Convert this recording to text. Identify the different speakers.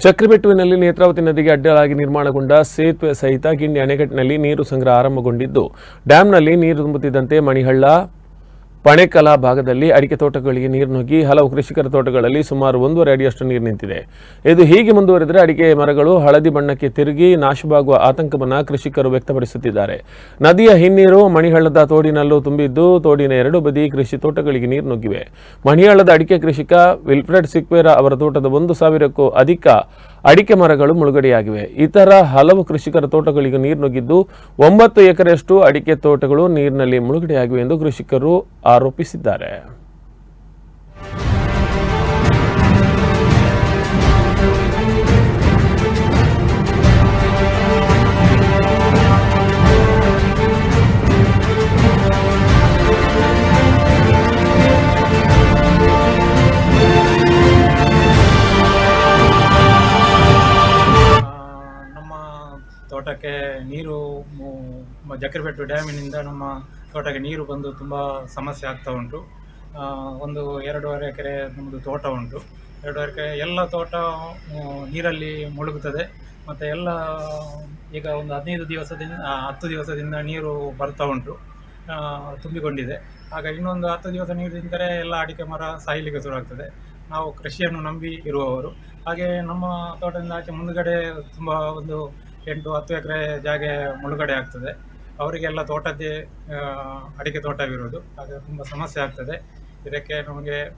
Speaker 1: ಚಕ್ರಬೆಟ್ಟುವಿನಲ್ಲಿ ನೇತ್ರಾವತಿ ನದಿಗೆ ಅಡ್ಡಲಾಗಿ ನಿರ್ಮಾಣಗೊಂಡ ಸೇತುವೆ ಸಹಿತ ಗಿಂಡಿ ಅಣೆಕಟ್ಟಿನಲ್ಲಿ ನೀರು ಸಂಗ್ರಹ ಆರಂಭಗೊಂಡಿದ್ದು. ಡ್ಯಾಂನಲ್ಲಿ ನೀರು ತುಂಬುತ್ತಿದ್ದಂತೆ ಮಣಿಹಳ್ಳ ಪಣೆಕಲ ಭಾಗದಲ್ಲಿ ಅಡಿಕೆ ತೋಟಗಳಿಗೆ ನೀರು ನುಗ್ಗಿ ಹಲವು ಕೃಷಿಕರ ತೋಟಗಳಲ್ಲಿ ಸುಮಾರು ಒಂದೂವರೆ ಅಡಿಯಷ್ಟು ನೀರು ನಿಂತಿದೆ. ಇದು ಹೀಗೆ ಮುಂದುವರೆದರೆ ಅಡಿಕೆ ಮರಗಳು ಹಳದಿ ಬಣ್ಣಕ್ಕೆ ತಿರುಗಿ ನಾಶವಾಗುವ ಆತಂಕವನ್ನು ಕೃಷಿಕರು ವ್ಯಕ್ತಪಡಿಸುತ್ತಿದ್ದಾರೆ. ನದಿಯ ಹಿನ್ನೀರು ಮಣಿಹಳ್ಳದ ತೋಡಿನಲ್ಲೂ ತುಂಬಿದ್ದು ತೋಡಿನ ಎರಡು ಬದಿ ಕೃಷಿ ತೋಟಗಳಿಗೆ ನೀರು ನುಗ್ಗಿವೆ. ಮಣಿಹಳ್ಳದ ಅಡಿಕೆ ಕೃಷಿಕ ವಿಲ್ಫ್ರೆಡ್ ಸಿಕ್ವೇರ ಅವರ ತೋಟದ ಒಂದು ಸಾವಿರಕ್ಕೂ ಅಧಿಕ ಅಡಿಕೆ ಮರಗಳು ಮುಳುಗಡೆಯಾಗಿವೆ. ಇತರ ಹಲವು ಕೃಷಿಕರ ತೋಟಗಳಿಗೆ ನೀರು ನುಗ್ಗಿದ್ದು ಒಂಬತ್ತು ಎಕರೆಯಷ್ಟು ಅಡಿಕೆ ತೋಟಗಳು ನೀರಿನಲ್ಲಿ ಮುಳುಗಡೆಯಾಗಿವೆ ಎಂದು ಕೃಷಿಕರು ಆರೋಪಿಸಿದ್ದಾರೆ.
Speaker 2: ತೋಟಕ್ಕೆ ನೀರು ಜಕ್ರಿಪೆಟ್ಟು ಡ್ಯಾಮಿನಿಂದ ನಮ್ಮ ತೋಟಕ್ಕೆ ನೀರು ಬಂದು ತುಂಬ ಸಮಸ್ಯೆ ಆಗ್ತಾ ಉಂಟು. ಒಂದು ಎರಡೂವರೆ ಎಕರೆ ನಮ್ಮದು ತೋಟ ಉಂಟು. ಎರಡೂವರೆ ಎಕರೆ ಎಲ್ಲ ತೋಟ ನೀರಲ್ಲಿ ಮುಳುಗುತ್ತದೆ. ಮತ್ತು ಎಲ್ಲ, ಈಗ ಒಂದು ಹದಿನೈದು ದಿವಸದಿಂದ ಹತ್ತು ದಿವಸದಿಂದ ನೀರು ಬರ್ತಾ ಉಂಟು. ತುಂಬಿಕೊಂಡಿದೆ. ಆಗ ಇನ್ನೊಂದು ಹತ್ತು ದಿವಸ ನೀರು ತಿಂತಾರೆ ಎಲ್ಲ ಅಡಿಕೆ ಮರ ಸಾಯಲಿಕ್ಕೆ ಶುರುವಾಗ್ತದೆ. ನಾವು ಕೃಷಿಯನ್ನು ನಂಬಿ ಇರುವವರು. ಹಾಗೆ ನಮ್ಮ ತೋಟದಿಂದ ಆಚೆ ಮುಂದುಗಡೆ ತುಂಬ ಒಂದು ಎಂಟು ಹತ್ತು ಎಕರೆ ಜಾಗ ಮುಳುಗಡೆ ಆಗ್ತದೆ. ಅವರಿಗೆಲ್ಲ ತೋಟದ್ದೇ ಅಡಿಕೆ ತೋಟವಿರೋದು. ಅದು ತುಂಬ ಸಮಸ್ಯೆ ಆಗ್ತದೆ. ಇದಕ್ಕೆ ನಮಗೆ